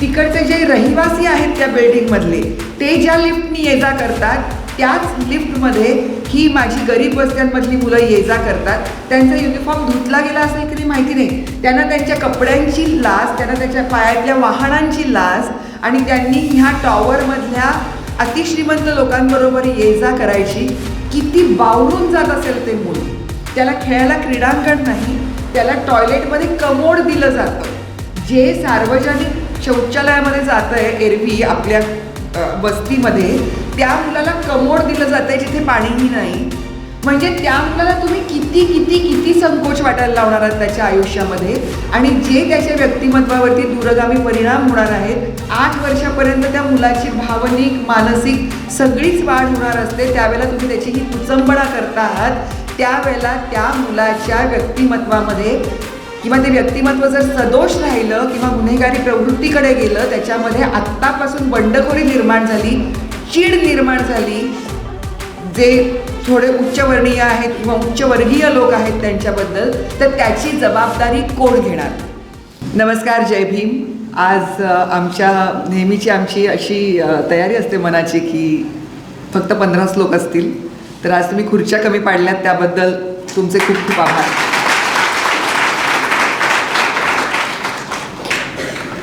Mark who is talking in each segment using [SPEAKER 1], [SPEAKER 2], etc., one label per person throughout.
[SPEAKER 1] तिकडचे जे रहिवासी आहेत त्या बिल्डिंगमधले ते ज्या लिफ्टनी ये जा करतात त्याच लिफ्टमध्ये ही माझी गरीब वस्त्यांमधली मुलं ये जा करतात. त्यांचा युनिफॉर्म धुतला गेला असेल की नाही माहिती नाही. त्यांना त्यांच्या कपड्यांची लाज त्यांना त्यांच्या पायातल्या वाहनांची लाज आणि त्यांनी ह्या टॉवरमधल्या अतिश्रीमंत लोकांबरोबर ये जा करायची. किती बावरून जात असेल ते मूल. त्याला खेळायला क्रीडांगण नाही. त्याला टॉयलेटमध्ये कमोड दिलं जातं. जे सार्वजनिक शौचालयामध्ये जात आहे एरवी आपल्या वस्तीमध्ये त्या मुलाला कमोड दिलं जातं आहे जिथे पाणीही नाही. म्हणजे त्या मुलाला तुम्ही किती किती किती संकोच वाटायला लावणार आहात त्याच्या आयुष्यामध्ये? आणि जे त्याच्या व्यक्तिमत्वावरती दूरगामी परिणाम होणार आहेत आठ वर्षापर्यंत त्या मुलाची भावनिक मानसिक सगळीच वाढ होणार असते. त्यावेळेला तुम्ही त्याची ही कुचंबणा करता आहात. त्यावेळेला त्या मुलाच्या व्यक्तिमत्वामध्ये किंवा ते व्यक्तिमत्व जर सदोष राहिलं किंवा गुन्हेगारी प्रवृत्तीकडे गेलं त्याच्यामध्ये आत्तापासून बंडखोरी निर्माण झाली चीड निर्माण झाली जे थोडे उच्चवर्णीय आहेत किंवा उच्चवर्गीय लोक आहेत त्यांच्याबद्दल तर त्याची जबाबदारी कोण घेणार? नमस्कार जय भीम. आज आमच्या नेहमीची आमची अशी तयारी असते मनाची की फक्त पंधरा लोक असतील तर आज तुम्ही खुर्च्या कमी पाडल्यात त्याबद्दल तुमचे खूप खूप आभार.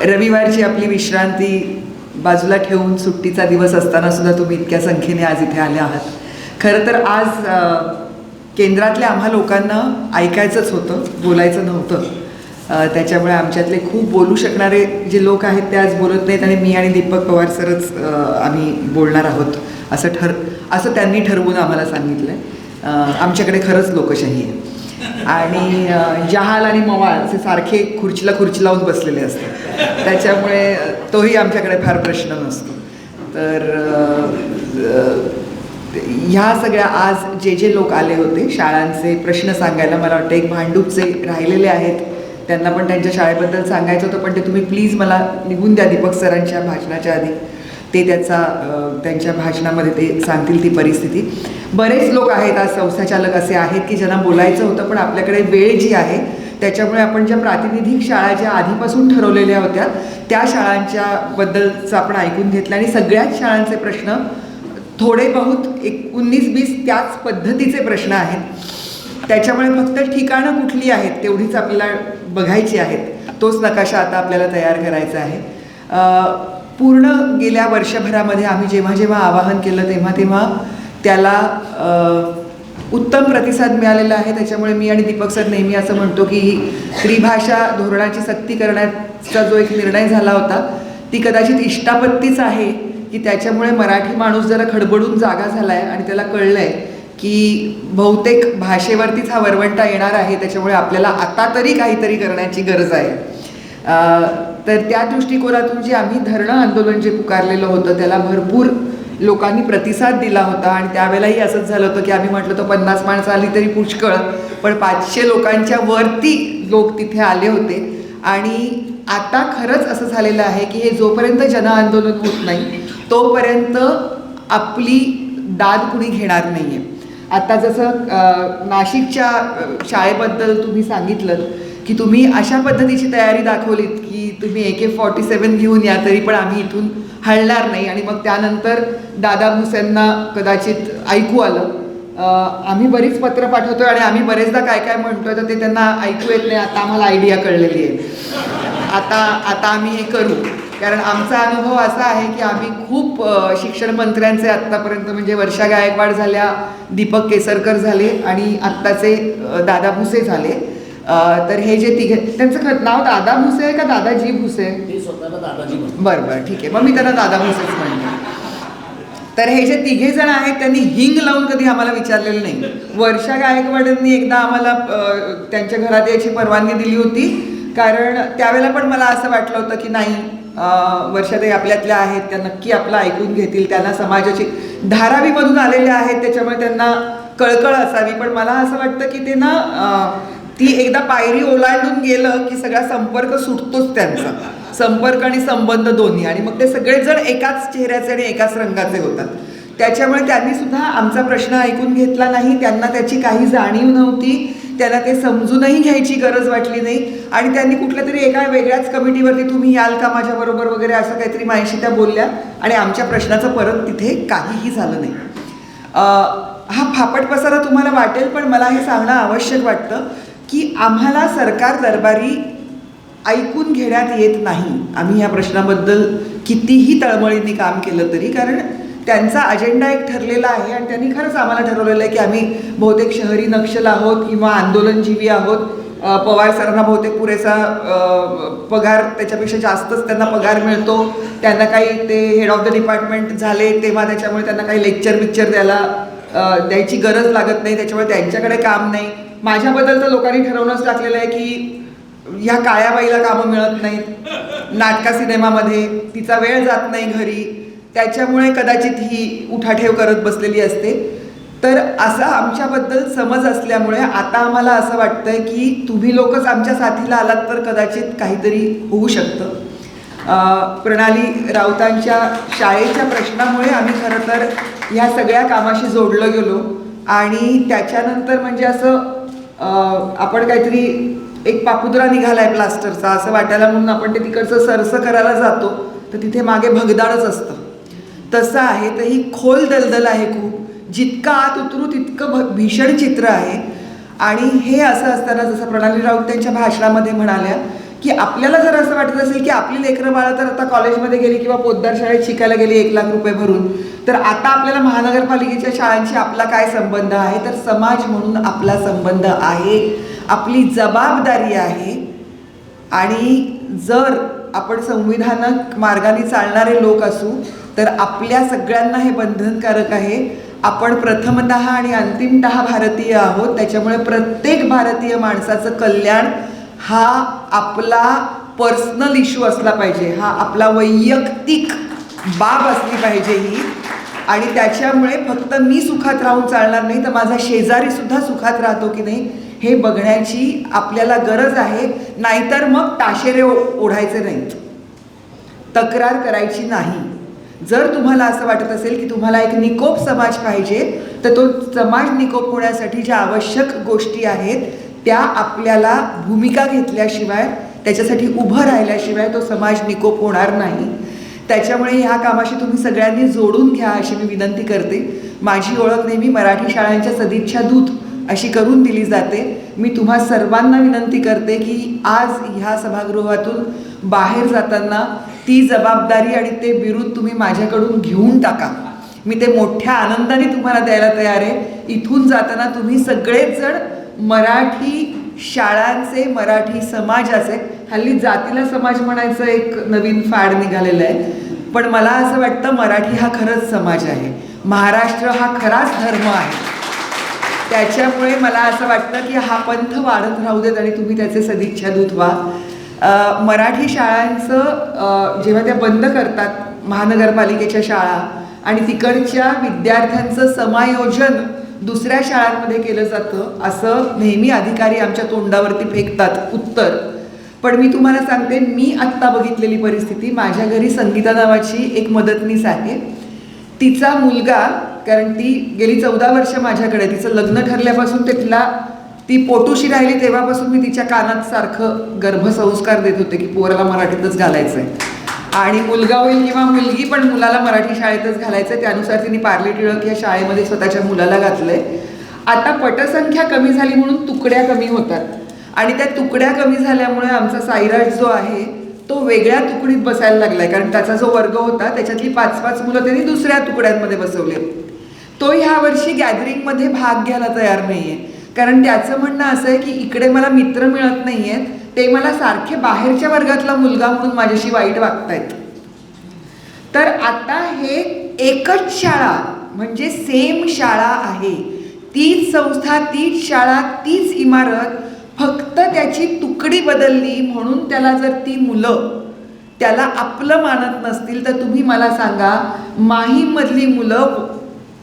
[SPEAKER 1] रविवारची आपली विश्रांती बाजूला ठेवून सुट्टीचा दिवस असताना सुद्धा तुम्ही इतक्या संख्येने आज इथे आले आहात. खरं तर आज केंद्रातल्या आम्हा लोकांना ऐकायचंच होतं बोलायचं नव्हतं. त्याच्यामुळे आमच्यातले खूप बोलू शकणारे जे लोक आहेत ते आज बोलत नाहीत आणि मी आणि दीपक पवार सरच आम्ही बोलणार आहोत असं ठर असं त्यांनी ठरवून आम्हाला सांगितलं आहे आमच्याकडे खरंच लोकशाही आहे. आणि जहाल आणि मवाळ असे सारखे खुर्चीला खुर्ची लावून बसलेले असतात. त्याच्यामुळे तोही आमच्याकडे फार प्रश्न नसतो. तर ह्या सगळ्या आज जे जे लोक आले होते शाळांचे प्रश्न सांगायला मला वाटतं एक भांडूपचे राहिलेले आहेत. त्यांना पण त्यांच्या शाळेबद्दल सांगायचं होतं पण ते तुम्ही प्लीज मला निघून द्या दीपक सरांच्या भाषणाच्या आधी. ते त्याचा त्यांच्या भाषणामध्ये ते सांगतील ती परिस्थिती. बरेच लोक आहेत आज संस्थाचालक असे आहेत की ज्यांना बोलायचं होतं पण आपल्याकडे वेळ जी आहे त्याच्यामुळे आपण ज्या प्रातिनिधिक शाळा ज्या आधीपासून ठरवलेल्या होत्या त्या शाळांच्या बद्दलचं आपण ऐकून घेतलं आणि सगळ्याच शाळांचे प्रश्न थोडे बहुत एक उन्नीस बीस त्याच पद्धतीचे प्रश्न आहेत. त्याच्यामुळे फक्त ठिकाणं कुठली आहेत तेवढीच आपल्याला बघायची आहेत. तोच नकाशा आता आपल्याला तयार करायचा आहे. पूर्ण गेल्या वर्षभरामध्ये आम्ही जेव्हा जेव्हा आवाहन केलं तेव्हा तेव्हा त्याला उत्तम प्रतिसाद मिळालेला आहे. त्याच्यामुळे मी आणि दीपक सर नेहमी असं म्हणतो की ही त्रिभाषा धोरणाची सक्ती करण्याचा जो एक निर्णय झाला होता ती कदाचित इष्टापत्तीच आहे की त्याच्यामुळे मराठी माणूस जरा खडबडून जागा झाला आहे आणि त्याला कळलं आहे की बहुतेक भाषेवरतीच हा वरवंटा येणार आहे. त्याच्यामुळे आपल्याला आता तरी काहीतरी करण्याची गरज आहे. तर त्या दृष्टिकोनातून जे आम्ही धरणं आंदोलन जे पुकारलेलं होतं त्याला भरपूर लोकांनी प्रतिसाद दिला होता आणि त्यावेळेलाही असंच झालं होतं की आम्ही म्हटलं तर पन्नास माणसं आली तरी पुष्कळ. पण पाचशे लोकांच्या वरती लोक तिथे आले होते. आणि आता खरंच असं झालेलं आहे की हे जोपर्यंत जन आंदोलन होत नाही तोपर्यंत आपली दाद कुणी घेणार नाही आहे आता जसं नाशिकच्या शाळेबद्दल तुम्ही सांगितलं की तुम्ही अशा पद्धतीची तयारी दाखवलीत तुम्ही ए के फॉर्टी सेवन घेऊन या तरी पण आम्ही इथून हलणार नाही. आणि मग त्यानंतर दादा भुसेंना कदाचित ऐकू आलं. आम्ही बरीच पत्र पाठवतोय आणि आम्ही बरेचदा काय काय म्हणतोय तर ते त्यांना ऐकू येत नाही. आता आम्हाला आयडिया कळलेली आहे. आता आता आम्ही हे करू. कारण आमचा अनुभव असा आहे की आम्ही खूप शिक्षण मंत्र्यांचे आत्तापर्यंत म्हणजे वर्षा गायकवाड झाल्या दीपक केसरकर झाले आणि आत्ताचे दादा भुसे झाले. तर हे जे तिघे त्यांचं ख- नाव दादा भुसे आहे का दादाजी भुसे. बरं बरं ठीक आहे. मग मी त्यांना दादा भुसेच म्हणते. तर हे जे तिघे जण आहेत त्यांनी हिंग लावून कधी आम्हाला विचारलेलं नाही. वर्षा गायकवाडांनी एकदा आम्हाला त्यांच्या घरात यायची परवानगी दिली होती. कारण त्यावेळेला पण मला असं वाटलं होतं की नाही वर्षाताई आपल्यातल्या आहेत त्या नक्की आपलं ऐकून घेतील. त्यांना समाजाची धारावीमधून आलेल्या आहेत त्याच्यामुळे त्यांना कळकळ असावी. पण मला असं वाटतं की ते ना ती एकदा पायरी ओलांडून गेलं की सगळा संपर्क सुटतोच त्यांचा. संपर्क आणि संबंध दोन्ही. आणि मग ते सगळेजण एकाच चेहऱ्याचे आणि एकाच रंगाचे होतात. त्याच्यामुळे त्यांनी सुद्धा आमचा प्रश्न ऐकून घेतला नाही. त्यांना त्याची काही जाणीव नव्हती. त्यांना ते समजूनही घ्यायची गरज वाटली नाही. आणि त्यांनी कुठल्या तरी एका वेगळ्याच कमिटीवरती तुम्ही याल का माझ्याबरोबर वगैरे असं काहीतरी माझ्याशी त्या बोलल्या. आणि आमच्या प्रश्नाचं परत तिथे काहीही झालं नाही. हा फापट पसारा तुम्हाला वाटेल पण मला हे सांगणं आवश्यक वाटतं. की आम्हाला सरकार दरबारी ऐकून घेण्यात येत नाही. आम्ही या प्रश्नाबद्दल कितीही तळमळीने काम केलं तरी कारण त्यांचा अजेंडा एक ठरलेला आहे आणि त्यांनी खरंच आम्हाला ठरवलेलं आहे की आम्ही बहुतेक शहरी नक्षल आहोत किंवा आंदोलनजीवी आहोत. पवार सरांना बहुतेक पुरेसा पगार त्याच्यापेक्षा जास्तच त्यांना पगार मिळतो. त्यांना काही ते हेड ऑफ द डिपार्टमेंट झाले तेव्हा त्याच्यामुळे त्यांना काही लेक्चर बिक्चर द्यायला द्यायची गरज लागत नाही. त्याच्यामुळे त्यांच्याकडे काम नाही. माझ्याबद्दल तर लोकांनी ठरवूनच टाकलेलं आहे की ह्या काळ्या बाईला कामं मिळत नाहीत. नाटका सिनेमामध्ये तिचा वेळ जात नाही घरी. त्याच्यामुळे कदाचित ही उठाठेव करत बसलेली असते. तर असा आमच्याबद्दल समज असल्यामुळे आता आम्हाला असं वाटतंय की तुम्ही लोकच आमच्या साथीला आलात तर कदाचित काहीतरी होऊ शकतं. प्रणाली राऊतांच्या शाळेच्या प्रश्नामुळे आम्ही खरं तर ह्या सगळ्या कामाशी जोडलं गेलो. आणि त्याच्यानंतर म्हणजे असं आपण काहीतरी एक पापुद्रा निघालाय प्लास्टरचा असं वाटायला म्हणून आपण ते तिकडचं सरसं करायला जातो तर तिथे मागे भगदाडच असतं. तसं आहे तर ही खोल दलदल आहे खूप. जितकं आत उतरू तितकं भ भीषण चित्र आहे. आणि हे असं असताना जसं प्रणाली राऊत त्यांच्या भाषणामध्ये म्हणाल्या की आपल्याला जर असं वाटत असेल की आपली लेकरं बाळा तर आता कॉलेजमध्ये गेली किंवा पोद्दार शाळेत शिकायला गेली एक लाख रुपये भरून तर आता आपल्याला महानगरपालिकेच्या शाळांशी आपला काय संबंध आहे? तर समाज म्हणून आपला संबंध आहे. आपली जबाबदारी आहे. आणि जर आपण संविधानक मार्गाने चालणारे लोक असू तर आपल्या सगळ्यांना हे बंधनकारक आहे. आपण प्रथमतः आणि अंतिमत भारतीय आहोत. त्याच्यामुळे प्रत्येक भारतीय माणसाचं कल्याण हा आपला पर्सनल इश्यू असला पाहिजे. हा आपला वैयक्तिक बाब असली पाहिजे ही. आणि त्याच्यामुळे फक्त मी सुखात राहून चालणार नाही तर माझा शेजारी सुद्धा सुखात राहतो की नाही हे बघण्याची आपल्याला गरज आहे. नाहीतर मग ताशेरे ओढायचे नाहीत तक्रार करायची नाही. जर तुम्हाला असं वाटत असेल की तुम्हाला एक निकोप समाज पाहिजे तर तो समाज निकोप होण्यासाठी ज्या आवश्यक गोष्टी आहेत त्या आपल्याला भूमिका घेतल्याशिवाय त्याच्यासाठी उभं राहिल्याशिवाय तो समाज निकोप होणार नाही. त्याच्यामुळे ह्या कामाशी तुम्ही सगळ्यांनी जोडून घ्या अशी मी विनंती करते. माझी ओळख नेहमी मराठी शाळांच्या सदिच्छा दूत अशी करून दिली जाते. मी तुम्हा सर्वांना विनंती करते की आज ह्या सभागृहातून बाहेर जाताना ती जबाबदारी आणि ते बिरुद तुम्ही माझ्याकडून घेऊन टाका. मी ते मोठ्या आनंदाने तुम्हाला द्यायला तयार आहे. इथून जाताना तुम्ही सगळेच जण मराठी शाळांचे मराठी समाजाचे हल्ली जातीला समाज म्हणायचं एक नवीन फाड निघालेलं आहे. पण मला असं वाटतं मराठी हा खरंच समाज आहे. महाराष्ट्र हा खराच धर्म आहे. त्याच्यामुळे मला असं वाटतं की हा पंथ वाढत राहू देत आणि तुम्ही त्याचे सदिच्छा दूत व्हा. मराठी शाळांचं जेव्हा त्या बंद करतात महानगरपालिकेच्या शाळा आणि तिकडच्या विद्यार्थ्यांचं समायोजन दुसऱ्या शाळांमध्ये केलं जातं. असं नेहमी अधिकारी आमच्या तोंडावरती फेकतात. उत्तर. पण मी तुम्हाला सांगते मी आत्ता बघितलेली परिस्थिती. माझ्या घरी संगीता नावाची एक मदतनीस आहे. तिचा मुलगा कारण ती गेली चौदा वर्ष माझ्याकडे तिचं लग्न ठरल्यापासून ते तिला ती पोटूशी राहिली तेव्हापासून मी तिच्या कानात सारखं गर्भसंस्कार देत होते की पोराला मराठीतच घालायचं आहे आणि मुलगा होईल किंवा मुलगी पण मुलाला मराठी शाळेतच घालायचं आहे त्यानुसार तिने पार्ले टिळक या शाळेमध्ये स्वतःच्या मुलाला घातलंय. आता पटसंख्या कमी झाली म्हणून तुकड्या कमी होतात. आणि त्या तुकड्या कमी झाल्यामुळे आमचा साईराज जो आहे तो वेगळ्या तुकडीत बसायला लागलाय. कारण त्याचा जो वर्ग होता त्याच्यातली पाच पाच मुलं त्यांनी दुसऱ्या तुकड्यांमध्ये बसवले. तो ह्या वर्षी गॅदरिंगमध्ये भाग घ्यायला तयार नाहीये. कारण त्याचं म्हणणं असं आहे की इकडे मला मित्र मिळत नाही आहेत ते मला सारखे बाहेरच्या वर्गातला मुलगा म्हणून माझ्याशी वाईट वागतायत. तर आता हे एकच शाळा म्हणजे सेम शाळा आहे. तीच संस्था तीच शाळा तीच इमारत फक्त त्याची तुकडी बदलली म्हणून त्याला जर ती मुलं त्याला आपलं मानत नसतील तर तुम्ही मला सांगा माहीमधली मुलं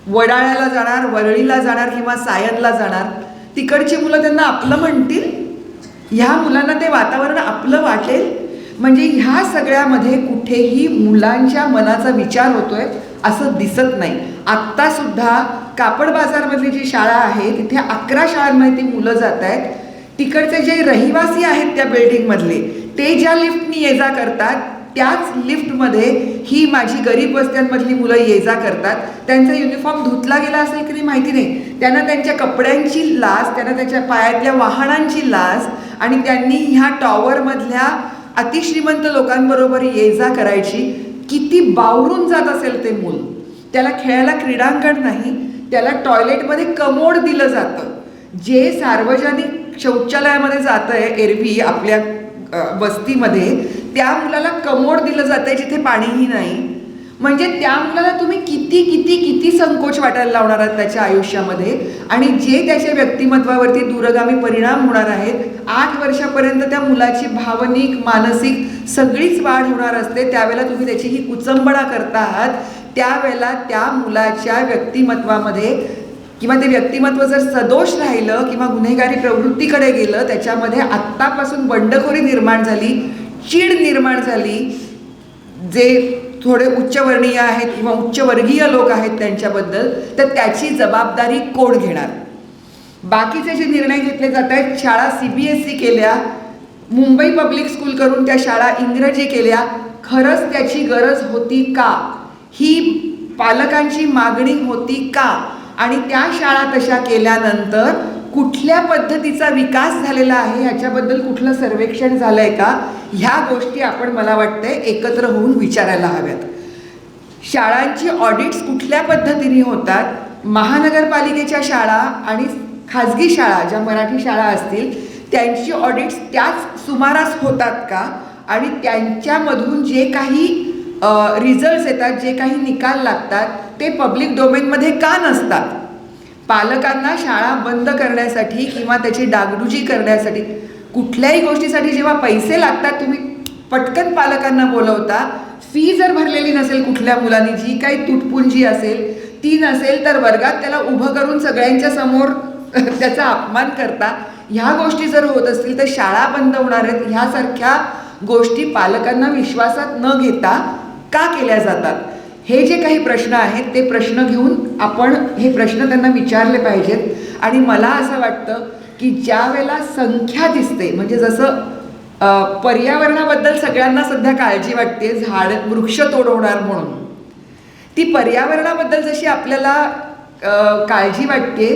[SPEAKER 1] वडाळ्याला जाणार वरळीला जाणार किंवा सायनला जाणार तिकडची मुलं त्यांना आपलं म्हणतील? ह्या मुलांना ते वातावरण आपलं वाटेल. म्हणजे ह्या सगळ्यामध्ये कुठेही मुलांच्या मनाचा विचार होतोय असं दिसत नाही. आत्तासुद्धा कापड बाजारमधली जी शाळा आहे तिथे अकरा शाळांमध्ये ती मुलं जात आहेत तिकडचे जे रहिवासी आहेत त्या बिल्डिंगमधले ते ज्या लिफ्टनी ये जा करतात त्याच लिफ्टमध्ये ही माझी गरीब वस्त्यांमधली मुलं ये जा करतात. त्यांचा युनिफॉर्म धुतला गेला असेल की नाही माहिती नाही. त्यांना त्यांच्या कपड्यांची लाज त्यांना त्यांच्या पायातल्या वाहनांची लाज आणि त्यांनी ह्या टॉवरमधल्या अतिश्रीमंत लोकांबरोबर ये जा करायची. किती बावरून जात असेल ते मूल. त्याला खेळायला क्रीडांगण नाही त्याला टॉयलेटमध्ये कमोड दिलं जातं. जे सार्वजनिक शौचालयामध्ये जातं आहे एरवी आपल्या वस्तीमध्ये त्या मुलाला कमोड दिलं जात आहे जिथे पाणीही नाही. म्हणजे त्या मुलाला तुम्ही किती किती किती संकोच वाटायला लावणार आहात त्याच्या आयुष्यामध्ये? आणि जे त्याच्या व्यक्तिमत्वावरती दूरगामी परिणाम होणार आहेत आठ वर्षापर्यंत त्या मुलाची भावनिक मानसिक सगळीच वाढ होणार असते त्यावेळेला तुम्ही त्याची ही कुचंबणा करता आहात त्यावेळेला त्या मुलाच्या व्यक्तिमत्वामध्ये किंवा ते व्यक्तिमत्व जर सदोष राहिलं किंवा गुन्हेगारी प्रवृत्तीकडे गेलं त्याच्यामध्ये आत्तापासून बंडखोरी निर्माण झाली चीड निर्माण झाली जे थोडे उच्चवर्णीय आहेत किंवा उच्चवर्गीय लोक आहेत त्यांच्याबद्दल तर त्याची जबाबदारी कोण घेणार? बाकीचे जे निर्णय घेतले जात आहेत शाळा सी बी एस सी केल्या मुंबई पब्लिक स्कूल करून त्या शाळा इंग्रजी केल्या खरंच त्याची गरज होती का? ही पालकांची मागणी होती का? आणि त्या शाळा तशा केल्यानंतर कुठल्या पद्धतीचा विकास झालेला आहे ह्याच्याबद्दल कुठलं सर्वेक्षण झालं आहे का? ह्या गोष्टी आपण मला वाटतं एकत्र होऊन विचारायला हव्यात. शाळांची ऑडिट्स कुठल्या पद्धतीने होतात? महानगरपालिकेच्या शाळा आणि खाजगी शाळा ज्या मराठी शाळा असतील त्यांची ऑडिट्स त्याच सुमारास होतात का? आणि त्यांच्यामधून जे काही रिझल्ट्स येतात जे काही निकाल लागतात ते पब्लिक डोमेनमध्ये का नसतात? पालकांना शाळा बंद करण्यासाठी किंवा त्याची डागडुजी करण्यासाठी कुठल्याही गोष्टीसाठी जेव्हा पैसे लागतात तुम्ही पटकन पालकांना बोलवता. फी जर भरलेली नसेल कुठल्या मुलांनी जी काही तुटपुंजी असेल ती नसेल तर वर्गात त्याला उभं करून सगळ्यांच्या समोर त्याचा अपमान करता. ह्या गोष्टी जर होत असतील तर शाळा बंद होणार आहेत. ह्यासारख्या गोष्टी पालकांना विश्वासात न घेता का केल्या जातात? हे जे काही प्रश्न आहेत ते प्रश्न घेऊन आपण हे प्रश्न त्यांना विचारले पाहिजेत. आणि मला असं वाटतं की ज्या वेळेला संख्या दिसते म्हणजे जसं पर्यावरणाबद्दल सगळ्यांना सध्या काळजी वाटते झाड वृक्ष तोड होणार म्हणून. ती पर्यावरणाबद्दल जशी आपल्याला काळजी वाटते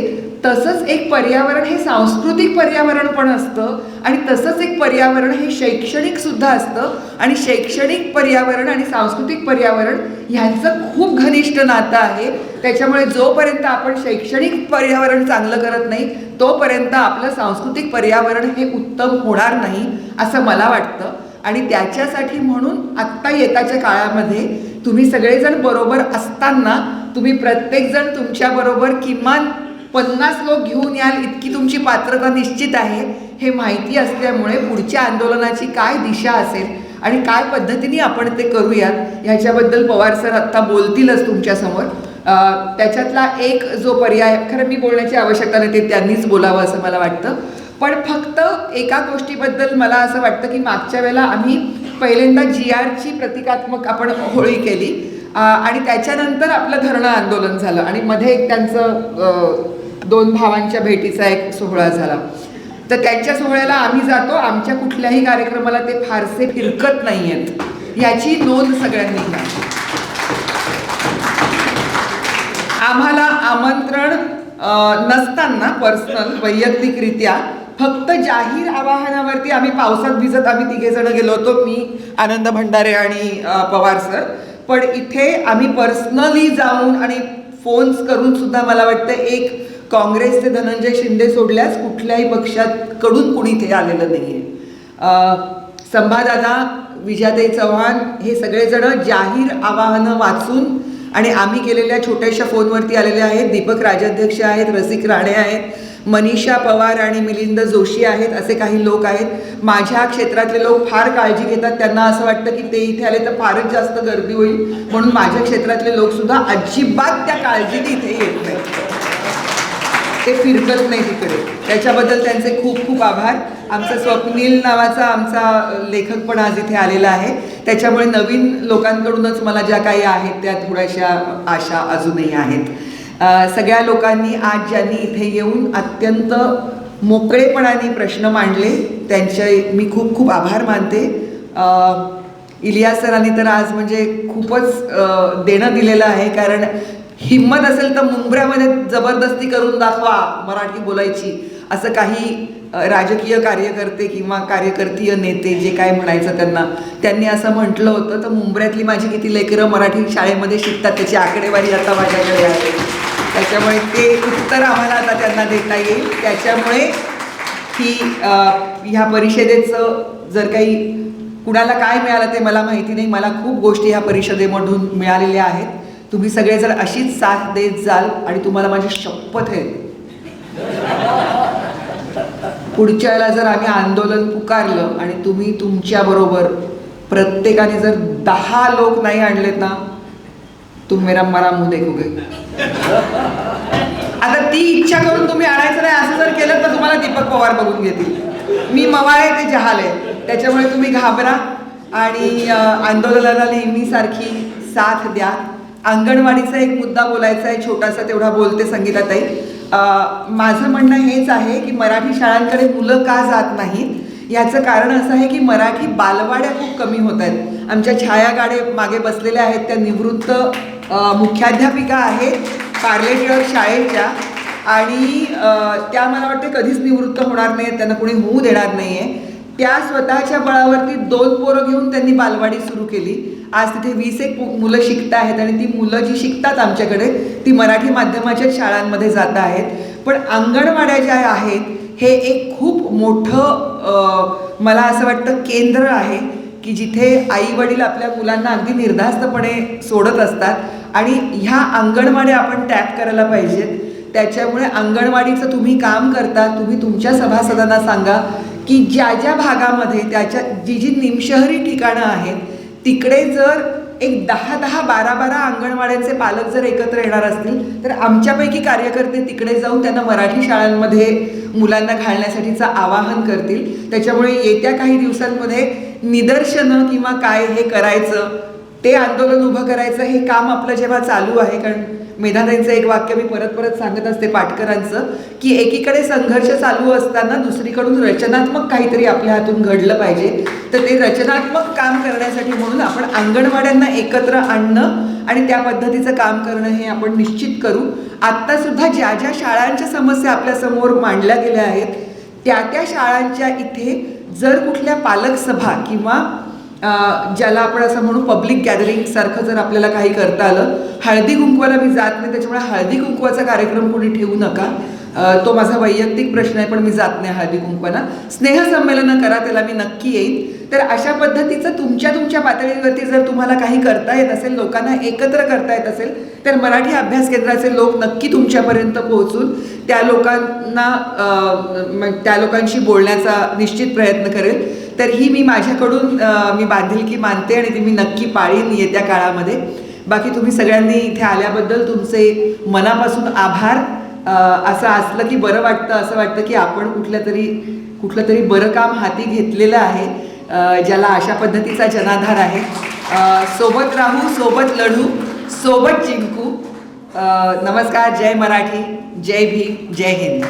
[SPEAKER 1] तसंच एक पर्यावरण हे सांस्कृतिक पर्यावरण पण असतं आणि तसंच एक पर्यावरण हे शैक्षणिक सुद्धा असतं. आणि शैक्षणिक पर्यावरण आणि सांस्कृतिक पर्यावरण ह्यांचं खूप घनिष्ठ नातं आहे. त्याच्यामुळे जोपर्यंत आपण शैक्षणिक पर्यावरण चांगलं करत नाही तोपर्यंत आपलं सांस्कृतिक पर्यावरण हे उत्तम होणार नाही असं मला वाटतं. आणि त्याच्यासाठी म्हणून आत्ता येताच्या काळामध्ये तुम्ही सगळेजण बरोबर असताना तुम्ही प्रत्येकजण तुमच्याबरोबर किमान पन्नास लोक घेऊन याल इतकी तुमची पात्रता निश्चित आहे हे माहिती असल्यामुळे पुढच्या आंदोलनाची काय दिशा असेल आणि काय पद्धतीने आपण ते करूयात ह्याच्याबद्दल पवार सर आत्ता बोलतीलच तुमच्यासमोर त्याच्यातला एक जो पर्याय खरं मी बोलण्याची आवश्यकता नाही ते त्यांनीच बोलावं असं मला वाटतं. पण फक्त एका गोष्टीबद्दल मला असं वाटतं की मागच्या वेळेला आम्ही पहिल्यांदा जी आरची प्रतिकात्मक आपण होळी केली. आणि त्याच्यानंतर आपलं धरणं आंदोलन झालं आणि मध्ये एक त्यांचं दोन भावांच्या भेटीचा एक सोहळा झाला. तर त्यांच्या सोहळ्याला आम्ही जातो. आमच्या कुठल्याही कार्यक्रमाला ते फारसे फिरकत नाही आहेत याची नोंद सगळ्यांनी घ्या. आम्हाला आमंत्रण नसताना पर्सनल वैयक्तिकरित्या फक्त जाहीर आवाहनावरती आम्ही पावसात भिजत आम्ही तिघे जण गेलो होतो मी आनंद भंडारे आणि पवार सर. पण इथे आम्ही पर्सनली जाऊन आणि फोन्स करून सुद्धा मला वाटतं एक काँग्रेसचे धनंजय शिंदे सोडल्यास कुठल्याही पक्षात कडून कुणी इथे आलेलं नाही आहे संभादादा विजयाताई चव्हाण हे सगळेजण जाहीर आवाहनं वाचून आणि आम्ही केलेल्या छोट्याशा फोनवरती आलेले आहेत. दीपक राजाध्यक्ष आहेत रसिक राणे आहेत मनीषा पवार आणि मिलिंद जोशी आहेत असे काही लोक आहेत. माझ्या क्षेत्रातले लोक फार काळजी घेतात. त्यांना असं वाटतं की ते इथे आले तर फारच जास्त गर्दी होईल. म्हणून माझ्या क्षेत्रातले लोकसुद्धा अजिबात त्या काळजीने इथे येत नाही ते फिरकत नाही तिकडे. त्याच्याबद्दल त्यांचे खूप खूप आभार. आमचा स्वप्नील नावाचा आमचा लेखक पण आज इथे आलेला आहे. त्याच्यामुळे नवीन लोकांकडूनच मला ज्या काही आहेत त्या थोड्याशा आशा अजूनही आहेत. सगळ्या लोकांनी आज ज्यांनी इथे येऊन अत्यंत मोकळेपणाने प्रश्न मांडले त्यांचे मी खूप खूप आभार मानते. इलिया सरांनी तर आज म्हणजे खूपच देणं दिलेलं आहे कारण हिंमत असेल तर मुंबऱ्यामध्ये जबरदस्ती करून दाखवा मराठी बोलायची. असं काही राजकीय कार्यकर्ते किंवा कार्यकर्तीय नेते जे काय म्हणायचं त्यांना त्यांनी असं म्हटलं होतं. तर मुंबऱ्यातली माझी किती लेकरं मराठी शाळेमध्ये शिकतात त्याची आकडेवारी आता माझ्याकडे आहे. त्याच्यामुळे ते उत्तर आम्हाला आता त्यांना देता येईल. त्याच्यामुळे की ह्या परिषदेचं जर काही कुणाला काय मिळालं ते मला माहिती नाही. मला खूप गोष्टी ह्या परिषदेमधून मिळालेल्या आहेत. तुम्ही सगळे जर अशीच साथ देत जाल आणि तुम्हाला माझी शपथ आहे. पुढच्या वेळेला जर आम्ही आंदोलन पुकारलं आणि तुम्ही तुमच्याबरोबर प्रत्येकाने जर दहा लोक नाही आणलेत ना तुम मेरा मरा मुंह देखोगे. आता ती इच्छा करून तुम्ही आणायचं नाही असं जर केलं तर तुम्हाला दीपक पवार बघून घेतील. मी मवाळे आहे ते जहाल आहे. त्याच्यामुळे तुम्ही घाबरा आणि आंदोलनाला नेहमीसारखी साथ द्या. अंगणवाडीचा एक मुद्दा बोलायचा आहे छोटासा तेवढा बोलते संगीताताई. माझं म्हणणं हेच आहे की मराठी शाळांकडे मुलं का जात नाहीत? याचं कारण असं आहे की मराठी बालवाड्या खूप कमी होत आहेत. आमच्या छाया गाडे मागे बसलेल्या आहेत त्या निवृत्त मुख्याध्यापिका आहेत पार्ले टिळक शाळेच्या. आणि त्या मला वाटते कधीच निवृत्त होणार नाही त्यांना कोणी होऊ देणार नाही आहे त्या स्वतःच्या बळावरती दोन पोरं घेऊन त्यांनी बालवाडी सुरू केली. आज तिथे वीस एक मुलं शिकत आहेत आणि ती मुलं जी शिकतात आमच्याकडे ती मराठी माध्यमाच्या शाळांमध्ये जात आहेत. पण अंगणवाड्या ज्या आहेत हे एक खूप मोठं मला असं वाटतं केंद्र आहे की जिथे आई वडील आपल्या मुलांना अगदी निर्धास्तपणे सोडत असतात. आणि ह्या अंगणवाड्या आपण टॅप करायला पाहिजेत. त्याच्यामुळे अंगणवाडीचं तुम्ही काम करता तुम्ही तुमच्या सभासदांना सांगा की ज्या ज्या भागामध्ये त्याच्या जी जी निमशहरी ठिकाणं आहेत तिकडे जर एक दहा दहा बारा बारा अंगणवाड्यांचे पालक जर एकत्र येणार असतील तर आमच्यापैकी कार्यकर्ते तिकडे जाऊन त्यांना मराठी शाळांमध्ये मुलांना घालण्यासाठीचं आवाहन करतील. त्याच्यामुळे येत्या काही दिवसांमध्ये निदर्शनं किंवा काय हे करायचं ते आंदोलन उभं करायचं हे काम आपलं जेव्हा चालू आहे कारण मेधाताईंचं एक वाक्य मी परत परत सांगत असते पाटकरांचं की एकीकडे संघर्ष चालू असताना दुसरीकडून रचनात्मक काहीतरी आपल्या हातून घडलं पाहिजे. तर ते रचनात्मक काम करण्यासाठी म्हणून आपण अंगणवाड्यांना एकत्र आणणं आणि त्या पद्धतीचं काम करणं हे आपण निश्चित करू. आत्तासुद्धा ज्या ज्या शाळांच्या समस्या आपल्यासमोर मांडल्या गेल्या आहेत त्या त्या शाळांच्या इथे जर कुठल्या पालक सभा किंवा ज्याला आपण असं म्हणू पब्लिक गॅदरिंगसारखं जर आपल्याला काही करता आलं हळदी कुंकवाला मी जात नाही त्याच्यामुळे हळदी कुंकवाचा कार्यक्रम कोणी ठेवू नका. तो माझा वैयक्तिक प्रश्न आहे पण मी जात नाही हळदी कुंकवाला. स्नेहसंमेलनं करा त्याला मी नक्की येईन. तर अशा पद्धतीचं तुमच्या तुमच्या पातळीवरती जर तुम्हाला काही करता येत असेल लोकांना एकत्र करता येत असेल तर मराठी अभ्यास केंद्राचे लोक नक्की तुमच्यापर्यंत पोहोचून त्या लोकांना त्या लोकांशी बोलण्याचा निश्चित प्रयत्न करेल. तर ही मी माझ्याकडून मी बांधिलकी मानते आणि ती मी नक्की पाळीन येत्या काळामध्ये. बाकी तुम्ही सगळ्यांनी इथे आल्याबद्दल तुमचे मनापासून आभार. असं असलं की बरं वाटतं असं वाटतं की आपण कुठल्या तरी कुठलं तरी बरं काम हाती घेतलेलं आहे. ज्याला अशा पद्धतीचा जनाधार आहे. सोबत राहू सोबत लढू सोबत जिंकू. नमस्कार जय मराठी जय भीम जय हिंद.